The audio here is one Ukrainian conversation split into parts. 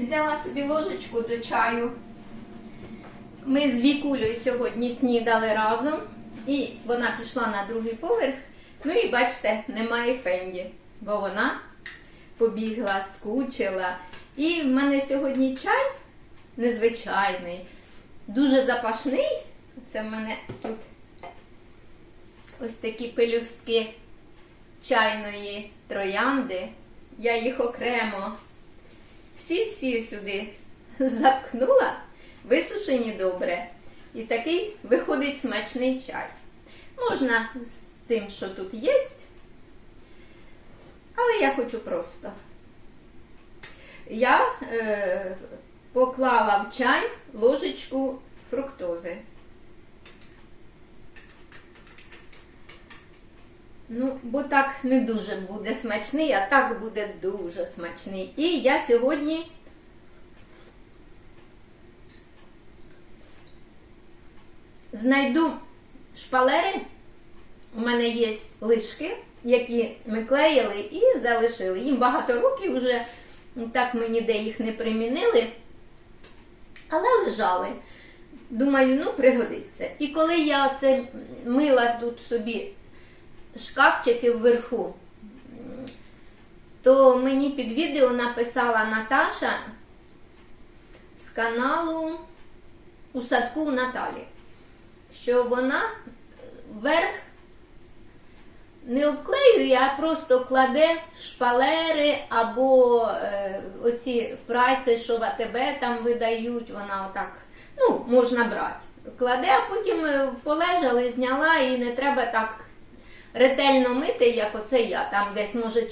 Взяла собі ложечку до чаю. Ми з Вікулею сьогодні снідали разом, і вона пішла на другий поверх. Ну і бачите, немає Фенді, бо вона побігла, скучила. І в мене сьогодні чай незвичайний, дуже запашний. Це в мене тут ось такі пелюстки чайної троянди. Я їх окремо всі-всі сюди запхнула, висушені добре. І такий виходить смачний чай. Можна з цим, що тут є, але я хочу просто. Я е, поклала в чай ложечку фруктози. Ну, бо так не дуже буде смачний, а так буде дуже смачний. І я сьогодні знайду шпалери. У мене є лишки, які ми клеїли і залишили. Їм багато років вже так ми ніде їх не примінили, але лежали. Думаю, ну пригодиться. І коли я це мила тут собі шкафчики вверху, то мені під відео написала Наташа з каналу у садку Наталі, що вона вверх не обклеює, а просто кладе шпалери або е, оці прайси, що в АТБ там видають, вона отак, ну, можна брати. Кладе, а потім е, полежали, зняла і не треба так ретельно мити, як оце я. Там десь, може,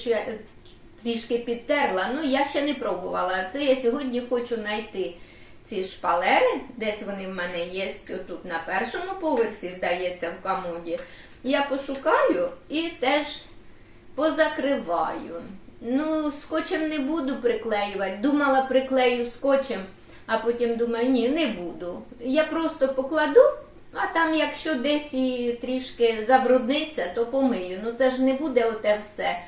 трішки підтерла. Ну, я ще не пробувала. Це я сьогодні хочу знайти ці шпалери. Десь вони в мене є отут на першому поверсі, здається, в комоді. Я пошукаю і теж позакриваю. Ну, скотчем не буду приклеювати. Думала, приклею скотчем, а потім думаю, ні, не буду. Я просто покладу, а там, якщо десь і трішки забрудниться, то помию. Ну це ж не буде оте все.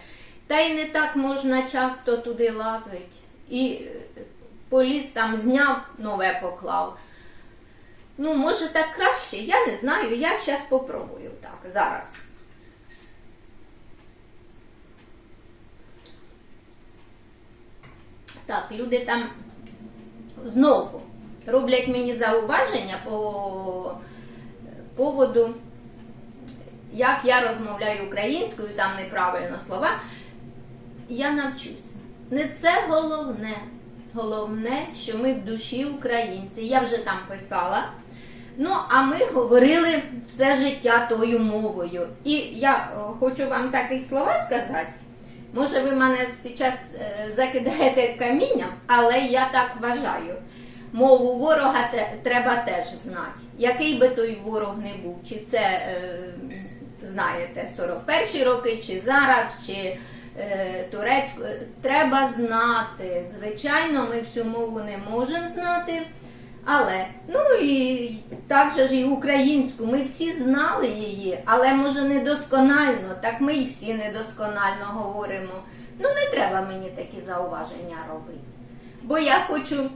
Та й не так можна часто туди лазити. І е, поліз там зняв, нове поклав. Ну, може так краще, я не знаю. Я зараз попробую так, зараз. Так, люди там знову роблять мені зауваження по поводу, як я розмовляю українською, там неправильно слова. Я навчусь. Не це головне. Головне, що ми в душі українці. Я вже там писала. Ну, а ми говорили все життя тою мовою. І я е, хочу вам такі слова сказати. Може, ви мене зараз е, закидаєте камінням, але я так вважаю. Мову ворога треба теж знати. Який би той ворог не був, чи це, е, знаєте, 41 роки, чи зараз, чи е, турецьку, треба знати. Звичайно, ми всю мову не можемо знати. Але, ну і так же ж і українську, ми всі знали її, але може недосконально, так ми і всі недосконально говоримо. Ну не треба мені такі зауваження робити. Бо я хочу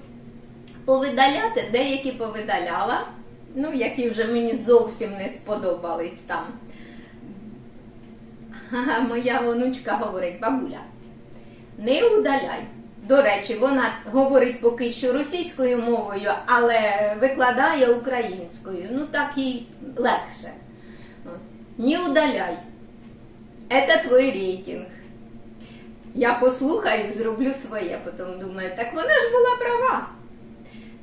повидаляти, деякі повидаляла, ну, які вже мені зовсім не сподобались там. Моя онучка говорить, бабуля, не удаляй. До речі, вона говорить поки що російською мовою, але викладає українською. Ну так їй легше. Не удаляй. Это твій рейтинг. Я послухаю зроблю своє, потім думаю, так вона ж була права.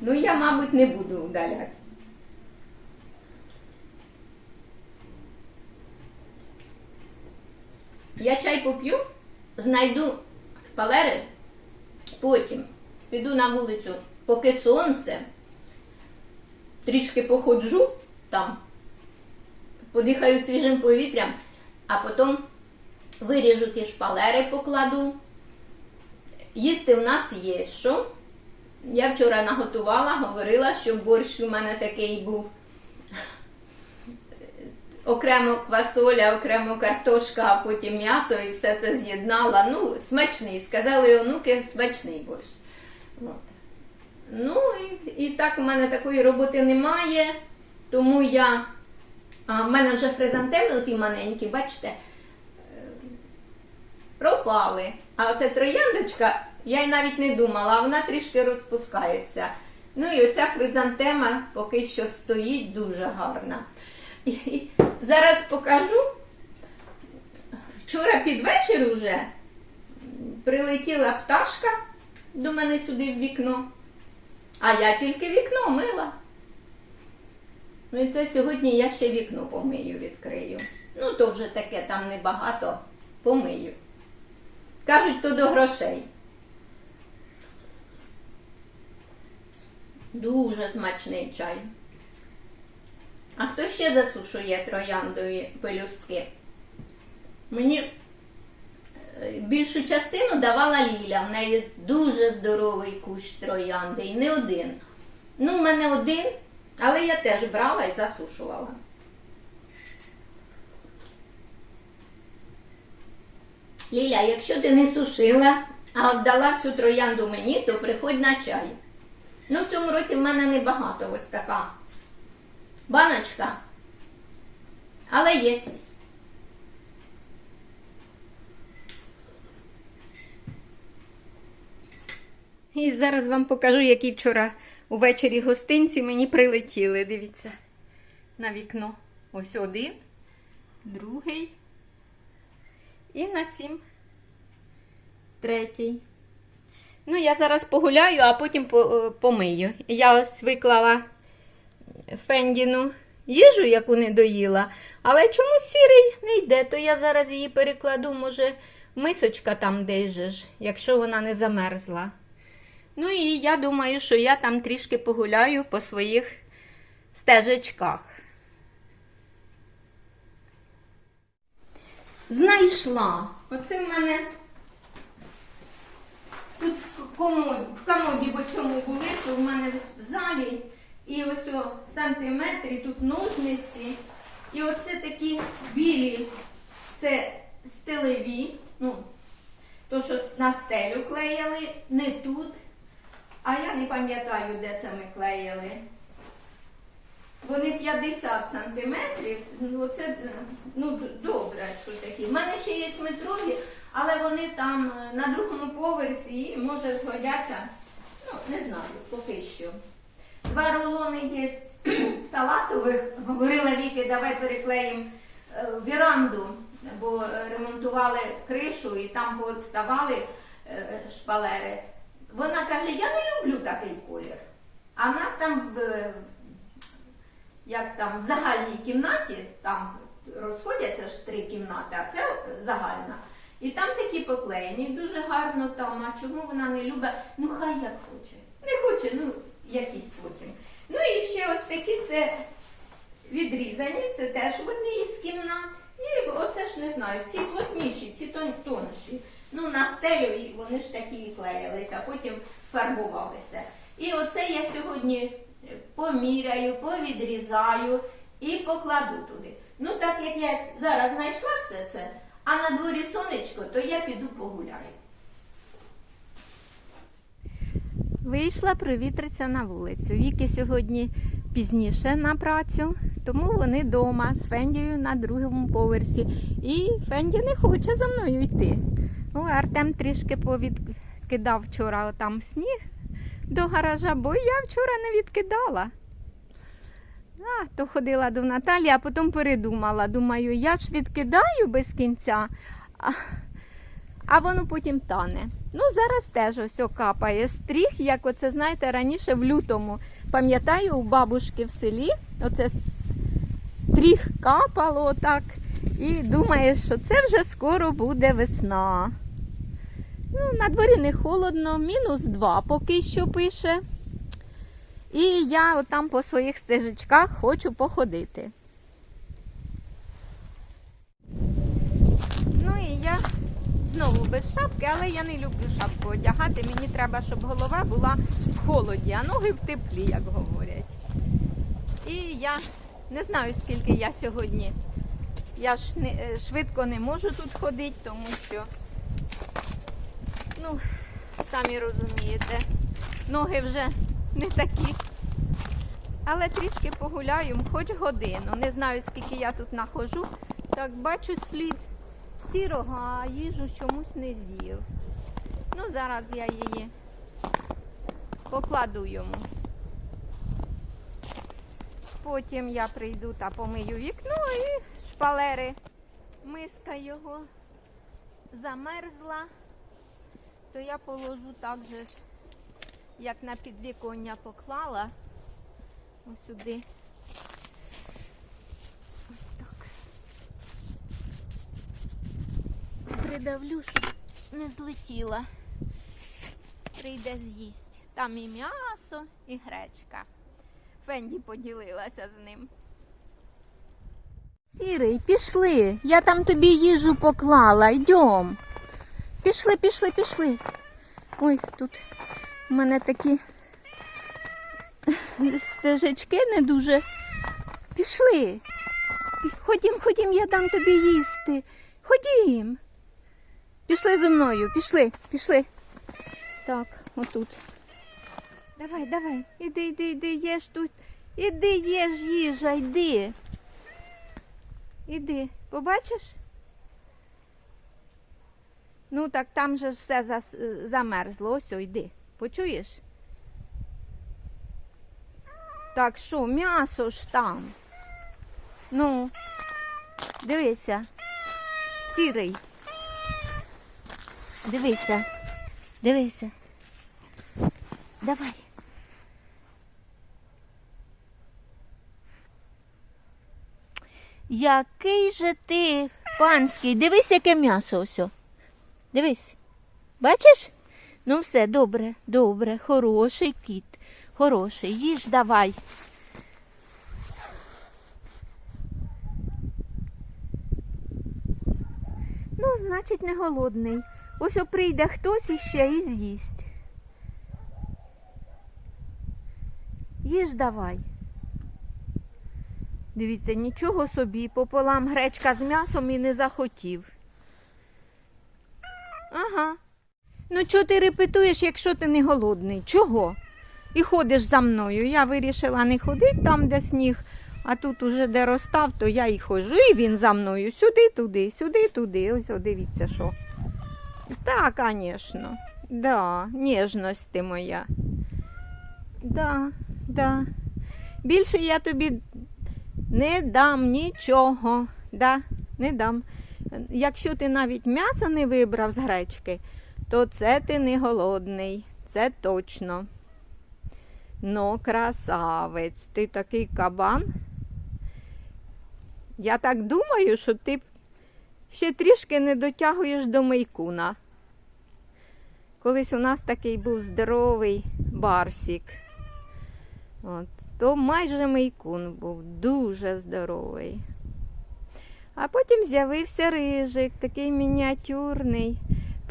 Ну, я, мабуть, не буду удаляти. Я чай поп'ю, знайду шпалери, потім піду на вулицю, поки сонце, трішки походжу там, подихаю свіжим повітрям, а потім виріжу ті шпалери, покладу. Їсти в нас є що. Я вчора наготувала, говорила, що борщ у мене такий був. Окремо квасоля, окремо картошка, а потім м'ясо і все це з'єднала. Ну, смачний. Сказали онуки, смачний борщ. От. Ну і, і так у мене такої роботи немає, тому я. А в мене вже хризантеми оті маленькі, бачите, е, пропали. А оце трояндочка, я й навіть не думала, вона трішки розпускається. Ну і оця хризантема поки що стоїть дуже гарна. І, зараз покажу. Вчора під вечір уже прилетіла пташка до мене сюди в вікно, а я тільки вікно мила. Ну і це сьогодні я ще вікно помию, відкрию. Ну, то вже таке там небагато помию. Кажуть, то до грошей. Дуже смачний чай. А хто ще засушує трояндові пелюстки? Мені е, більшу частину давала Ліля. В неї дуже здоровий кущ троянди, і не один. Ну, в мене один, але я теж брала і засушувала. Ліля, якщо ти не сушила, а віддала всю троянду мені, то приходь на чай. Ну, в цьому році в мене небагато ось така баночка. Але єсть. І зараз вам покажу, які вчора увечері гостинці мені прилетіли. Дивіться, на вікно. Ось один, другий. І на цім третій. Ну, я зараз погуляю, а потім по- е, помию. Я ось виклала Фендіну їжу, яку не доїла, але чомусь сірий не йде, то я зараз її перекладу, може, мисочка там десь якщо вона не замерзла. Ну і я думаю, що я там трішки погуляю по своїх стежечках. Знайшла. Оце в мене тут в комоді, в цьому були, що в мене в залі. І ось о сантиметрі, тут ножниці. І оце такі білі, це стелеві, ну, то, що на стелю клеїли, не тут. А я не пам'ятаю, де це ми клеїли. Вони 50 сантиметрів. Ну, це ну, добре, що такі. У мене ще є метрові, але вони там е, на другому поверсі і може згодяться. Ну, не знаю, поки що. Два рулони є салатових. Говорила Віки, давай переклеїмо е, віранду, бо е, ремонтували кришу і там поотставали шпалери. Вона каже, я не люблю такий колір. А в нас там в, як там в загальній кімнаті, там розходяться ж три кімнати, а це загальна. І там такі поклеєні, дуже гарно там. А чому вона не любить? Ну хай як хоче. Не хоче, ну якісь потім. Ну і ще ось такі це відрізані, це теж в одній із кімнат. І оце ж не знаю, ці плотніші, ці тон- тонші. Ну, на стелю вони ж такі і клеїлися, потім фарбувалися. І оце я сьогодні поміряю, повідрізаю і покладу туди. Ну, так як я зараз знайшла все це, а на дворі сонечко, то я піду погуляю. Вийшла провітритися на вулицю. Віки сьогодні пізніше на працю, тому вони вдома з Фендією на другому поверсі. І Фенді не хоче за мною йти. О, Артем трішки повідкидав вчора там сніг до гаража, бо я вчора не відкидала. А, то ходила до Наталі, а потім передумала. Думаю, я ж відкидаю без кінця, а, а воно потім тане. Ну, зараз теж ось капає стріх, як оце, знаєте, раніше в лютому. Пам'ятаю, у бабушки в селі оце стріх капало отак. І думаєш, що це вже скоро буде весна. Ну, на дворі не холодно, мінус 2 поки що пише. І я отам по своїх стежечках хочу походити. Ну і я знову без шапки, але я не люблю шапку одягати. Мені треба, щоб голова була в холоді, а ноги в теплі, як говорять. І я не знаю, скільки я сьогодні. Я ж не, е, швидко не можу тут ходити, тому що, ну, самі розумієте, ноги вже не такі. Але трішки погуляю, хоч годину. Не знаю, скільки я тут нахожу. Так, бачу слід сірого, а їжу чомусь не з'їв. Ну, зараз я її покладу йому. Потім я прийду та помию вікно і шпалери. Миска його замерзла, то я положу так же ж, як на підвіконня поклала. Ось сюди. Ось так. Придавлю, щоб не злетіла. Прийде з'їсть. Там і м'ясо, і гречка. Фенді поділилася з ним. Сірий, пішли. Я там тобі їжу поклала. Йдем. Пішли, пішли, пішли. Ой, тут у мене такі стежечки не дуже. Пішли. Ходім, ходім, я дам тобі їсти. Ходім. Пішли зі мною, пішли, пішли. Так, отут. Давай, давай, іди, іди, іди, їж тут. Іди, їж їжа, йди. Іди, побачиш? Ну так там же все замерзло. Ось, йди. Почуєш? Так що, м'ясо ж там. Ну, дивися. Сірий. Дивися. Дивися. Давай. Який же ти панський? Дивись, яке м'ясо ось. Дивись. Бачиш? Ну все, добре, добре, хороший кіт. Хороший. Їж давай. Ну, значить, не голодний. Ось прийде хтось іще і з'їсть. Їж давай. Дивіться, нічого собі, пополам гречка з м'ясом і не захотів. Ага. Ну, чого ти репетуєш, якщо ти не голодний? Чого? І ходиш за мною. Я вирішила не ходити там, де сніг, а тут уже де розстав, то я і ходжу. І він за мною. Сюди, туди, сюди, туди. Ось о, дивіться, що. Так, звісно. Да, ніжність моя. Да, да. Більше я тобі не дам нічого. Да, не дам. Якщо ти навіть м'ясо не вибрав з гречки, то це ти не голодний. Це точно. Ну, красавець, ти такий кабан. Я так думаю, що ти ще трішки не дотягуєш до Мейкуна. Колись у нас такий був здоровий барсік. От, то майже Мейкун був дуже здоровий. А потім з'явився рижик, такий мініатюрний,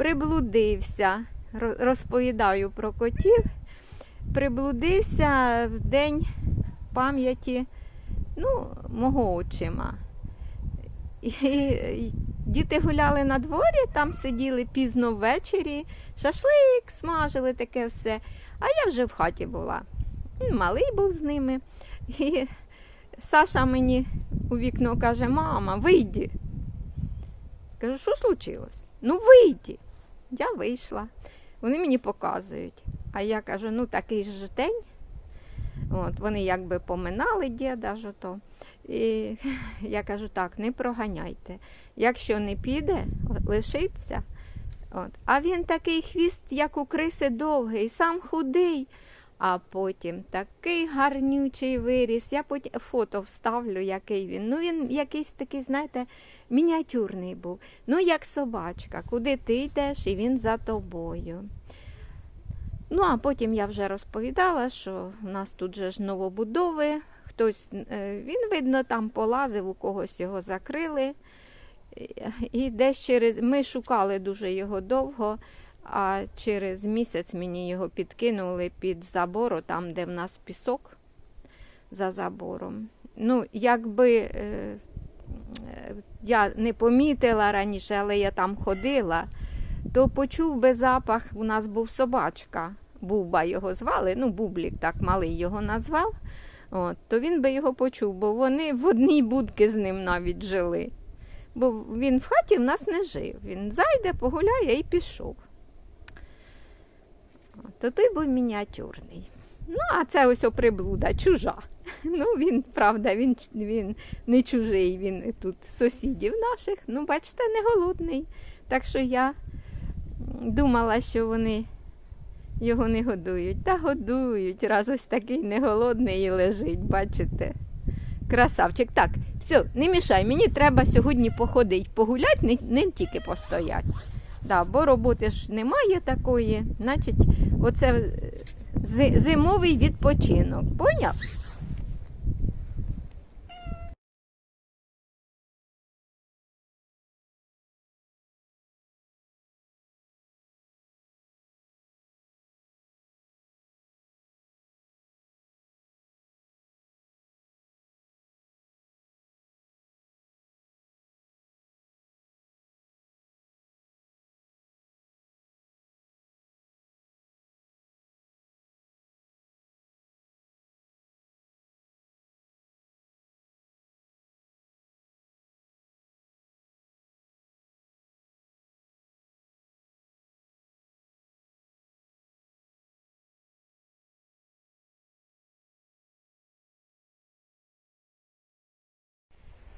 приблудився. Розповідаю про котів. Приблудився в день пам'яті ну, мого отчима. І, діти гуляли на дворі, там сиділи пізно ввечері, шашлик смажили, таке все. А я вже в хаті була. Малий був з ними. І Саша мені у вікно каже: мама, вийди. Кажу, що случилось? Ну, вийди. Я вийшла. Вони мені показують. А я кажу, ну такий ж день. От, вони якби поминали діда ж. І я кажу, так, не проганяйте. Якщо не піде, лишиться. От. А він такий хвіст, як у криси довгий, сам худий. А потім такий гарнючий виріс. Я потім фото вставлю, який він. Ну, він якийсь такий, знаєте, мініатюрний був. Ну, як собачка, куди ти йдеш, і він за тобою. Ну, а потім я вже розповідала, що в нас тут же ж новобудови. Хтось, е, він, видно, там полазив, у когось його закрили. І- десь через. Ми шукали дуже його довго, а через місяць мені його підкинули під забору, там, де в нас пісок за забором. Ну, якби е, я не помітила раніше, але я там ходила, то почув би запах, у нас був собачка. Бубба його звали, ну, Бублік так малий його назвав, от, то він би його почув, бо вони в одній будці з ним навіть жили. Бо він в хаті в нас не жив. Він зайде, погуляє і пішов. То той був мініатюрний. Ну, а це ось о приблуда, чужа. Ну, він, правда, він, він не чужий, він тут сусідів наших. Ну, бачите, не голодний. Так що я думала, що вони його не годують. Та годують, раз ось такий не голодний і лежить, бачите. Красавчик. Так, все, не мішай, мені треба сьогодні походити, погуляти, не, не тільки постояти. Да, бо роботи ж немає такої, значить, оце зимовий відпочинок. Поняв?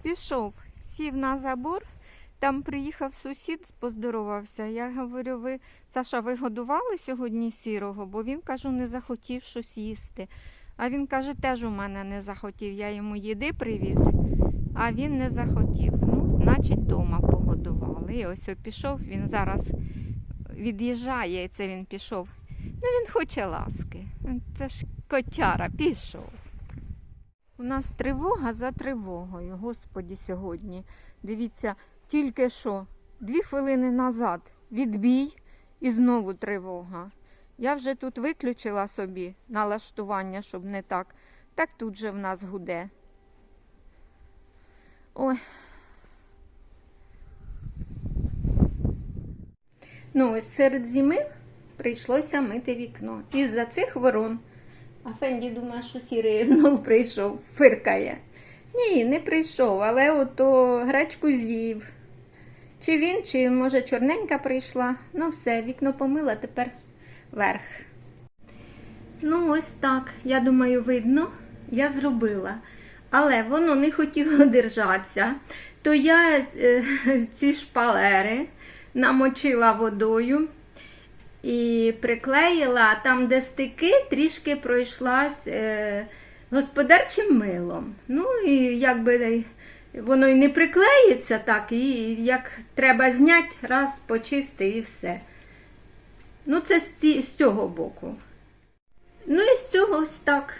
Пішов, сів на забор, там приїхав сусід, поздоровався. Я говорю, ви, Саша, ви годували сьогодні сірого, бо він, кажу, не захотів щось їсти. А він каже, теж у мене не захотів. Я йому їди привіз, а він не захотів. Ну, значить, вдома погодували. І ось пішов, він зараз від'їжджає, і це він пішов. Ну, він хоче ласки. Це ж котяра, пішов. У нас тривога за тривогою, господі, сьогодні. Дивіться, тільки що, дві хвилини назад відбій і знову тривога. Я вже тут виключила собі налаштування, щоб не так. Так тут же в нас гуде. Ой. Ну, ось серед зими прийшлося мити вікно. Із-за цих ворон. А Фенді думає, що сірий знов прийшов, фиркає. Ні, не прийшов, але ото гречку з'їв. Чи він, чи може чорненька прийшла. Ну все, вікно помила, тепер верх. Ну, ось так. Я думаю, видно, я зробила. Але воно не хотіло держатися. То я е, ці шпалери намочила водою і приклеїла там, де стики, трішки пройшлась е, господарчим милом. Ну і якби воно і не приклеїться так, і як треба зняти, раз почисти і все. Ну, це з, ці, з цього боку. Ну і з цього ось так.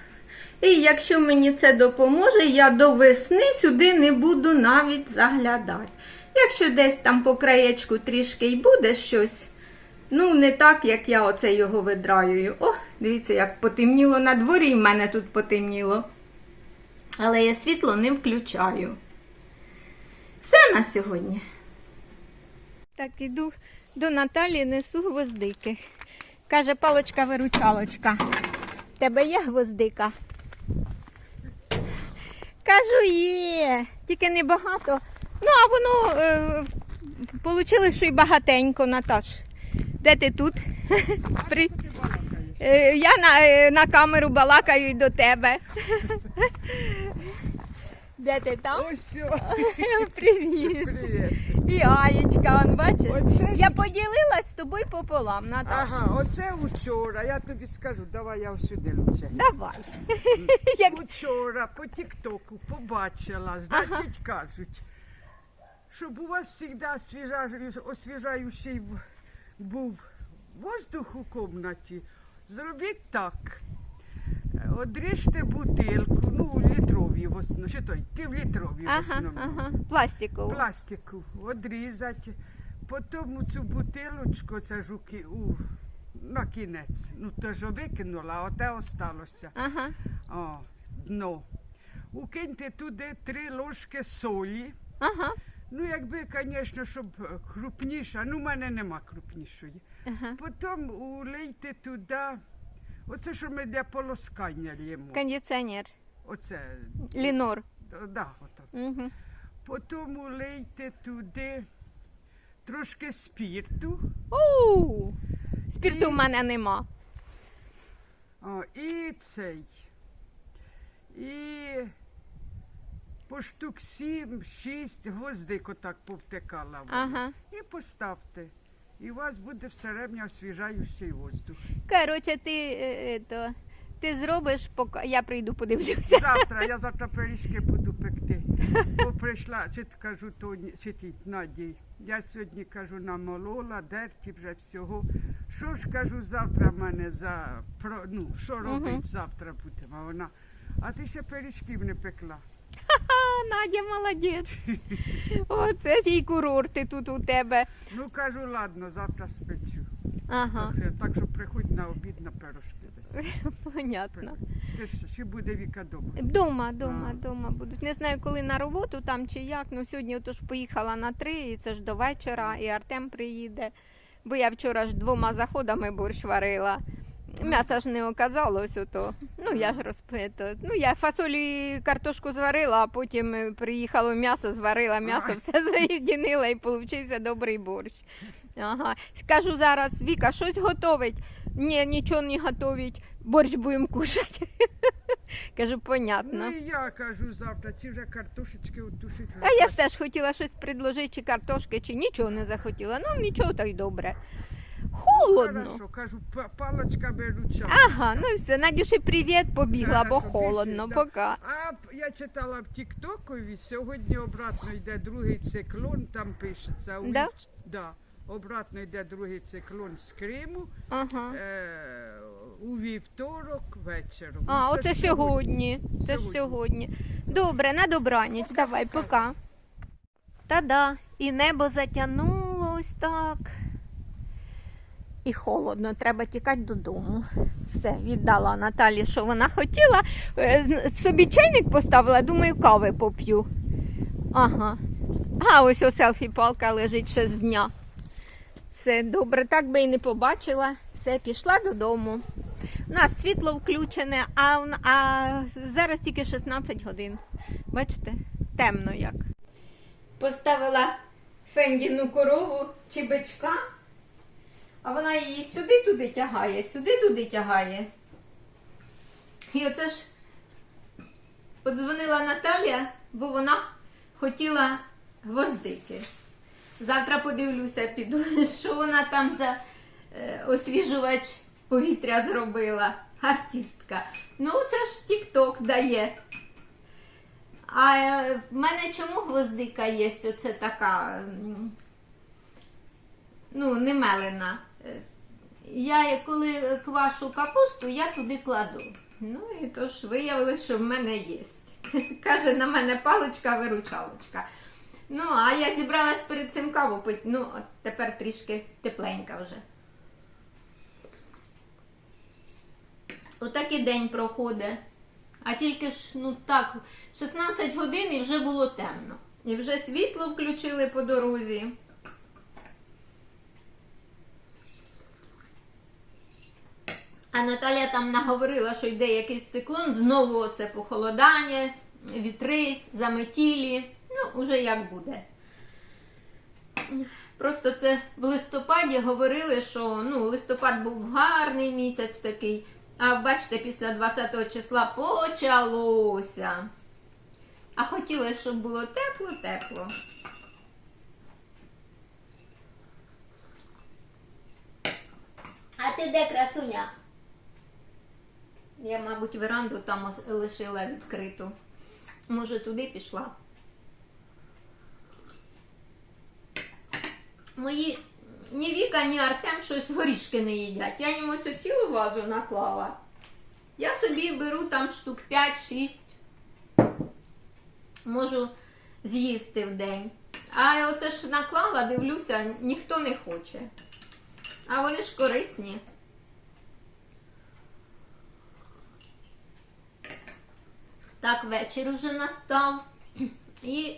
І якщо мені це допоможе, я до весни сюди не буду навіть заглядати. Якщо десь там по краєчку трішки й буде щось, ну не так, як я оце його видраюю. О, дивіться, як потемніло на дворі, і в мене тут потемніло. Але я світло не включаю. Все на сьогодні. Так, іду до Наталі, несу гвоздики. Каже, палочка-виручалочка. Тебе є гвоздика? Кажу, є, тільки небагато. Ну, а воно е, вийшло, що й багатенько, Наташ. Де ти тут? При... Е, я на, е, на камеру балакаю до тебе. Де ти там? Ось Привіт. привіт. І Аєчка, он, бачиш? Оце ж- Я поділилась з тобою пополам, Наташа. Ага, оце учора, я тобі скажу, давай я сюди лучше. Давай. Як... Учора по Тіктоку побачила, значить кажуть, щоб у вас завжди освіжа- освіжаючий був воздух у кімнаті, зробіть так. Одріжте бутилку, ну, літрові в основному, чи той, півлітрові в Ага, основному. ага. Пластикову. пластику одрізати, потім цю бутилочку, це жуки у на кінець. Ну то ж викинула, а оте осталося. Ага. О, дно. Укиньте туди три ложки солі. Ага. Ну, якби, звісно, щоб е, крупніша, ну, в мене нема крупнішої. Ага. Потім улийте туди Оце, що ми для полоскання лємо. Кондиціонер. Оце, Лінор. да. Угу. Потім лейте туди трошки спірту. Оу! Спірту І- в мене нема. О, і цей. І по штук сім, шість гвоздик отак повтикала. вона. Ага. І поставте. І у вас буде все рівно освіжаючий воздух. Коротше, ти, е, е, то, ти зробиш, поки я прийду подивлюся. Завтра я завтра пиріжки буду пекти. Бо прийшла, чи кажу, то чи ті Надій. Я сьогодні кажу, намолола, дерті вже всього. Що ж кажу, завтра в мене за про ну, що робить завтра будемо. А вона. А ти ще пиріжків не пекла. Надя молодець. Оце ті курорти тут у тебе. Ну кажу, ладно, завтра спечу. Ага, Так, що- так що приходь на обід на пирожки десь. понятно. Ти ж ще буде Віка дома. Дома, дома, дома будуть. Не знаю, коли на роботу там чи як. Ну сьогодні отож поїхала на три, і це ж до вечора, і Артем приїде. Бо я вчора ж двома заходами борщ варила. М'яса ж не оказалось ото. Ну я ж розпито. Ну я фасолі картошку зварила, а потім е, приїхало м'ясо, зварила м'ясо, все заєдинила і получився добрий борщ. Ага. Скажу зараз, Віка, щось готовить. Ні, нічого не готовить, борщ будемо кушати. Кажу, понятно. Ну і я кажу завтра, чи вже картошечки отушить. А я ж теж хотіла щось предложити, чи картошки, чи нічого не захотіла. Ну нічого так добре. Холодно. Хорошо, кажу, па- палочка виручала. Ага, ну все. Надюші привіт, побігла, бо холодно, пока. А п- я читала в Тіктокові, сьогодні обратно йде другий циклон, там пишеться. У Да? да. Обратно йде другий циклон з Криму Ага. е, у вівторок вечором. А, Ну, оце сьогодні. Це ж Сьогодні. сьогодні. Добре, на добраніч, давай, пока. Та-да, і небо затягнулось так. І холодно, треба тікати додому. Все, віддала Наталі, що вона хотіла. Е, Собі чайник поставила, думаю, кави поп'ю. Ага. А ось о селфі-палка лежить ще з дня. Все добре, так би і не побачила. Все, пішла додому. У нас світло включене, а, а зараз тільки 16 годин. Бачите, темно як. Поставила Фендіну корову чи бичка, а вона її сюди-туди тягає, сюди-туди тягає. І оце ж подзвонила Наталія, бо вона хотіла гвоздики. Завтра подивлюся, піду, що вона там за е, освіжувач повітря зробила. Артистка. Ну, це ж Тік-Ток дає. А е, в мене чому гвоздика є? Оце така, ну, не. Я коли квашу капусту, я туди кладу. Ну і тож виявилось, що в мене є. Каже, на мене паличка-виручалочка. Ну, а я зібралась перед цим каву пити. Ну, от тепер трішки тепленька вже. Отак і день проходить. А тільки ж, ну так, 16 годин і вже було темно. І вже світло включили по дорозі. А Наталя там наговорила, що йде якийсь циклон, знову оце похолодання, вітри, заметілі. Ну, уже як буде. Просто це в листопаді говорили, що ну, листопад був гарний місяць такий. А бачите, після 20 числа почалося. А хотілося, щоб було тепло-тепло. А ти де красуня? Я, мабуть, веранду там лишила відкриту. Може, туди пішла. Мої ні Віка, ні Артем щось горішки не їдять. Я їм ось цілу вазу наклала. Я собі беру там штук 5-6. Можу з'їсти в день. А оце ж наклала, дивлюся, ніхто не хоче. А вони ж корисні. Так, вечір уже настав і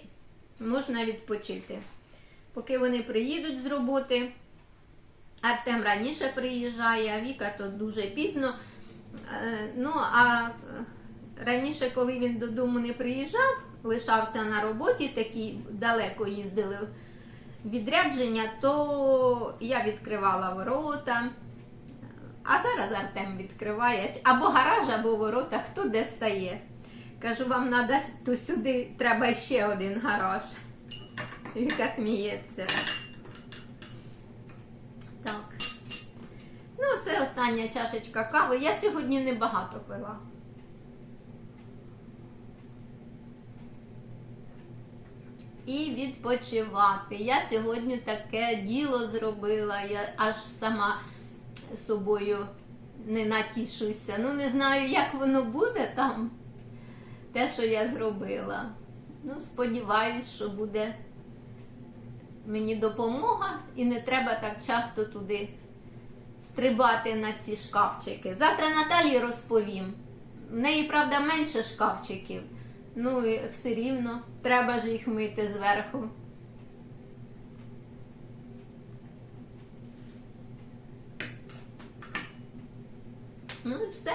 можна відпочити. Поки вони приїдуть з роботи. Артем раніше приїжджає, а Віка то дуже пізно. Е, Ну, а е, раніше, коли він додому не приїжджав, лишався на роботі, такі далеко їздили відрядження, то я відкривала ворота. А зараз Артем відкриває або гараж, або ворота, хто де стає. Кажу, вам треба то сюди треба ще один гараж. Віка сміється. Так. Ну, це остання чашечка кави. Я сьогодні небагато пила. І відпочивати. Я сьогодні таке діло зробила, я аж сама собою не натішуся. Ну, не знаю, як воно буде там, те, що я зробила. Ну, сподіваюсь, що буде мені допомога і не треба так часто туди стрибати на ці шкафчики. Завтра Наталі розповім. В неї, правда, менше шкафчиків. Ну і все рівно треба ж їх мити зверху. Ну і все.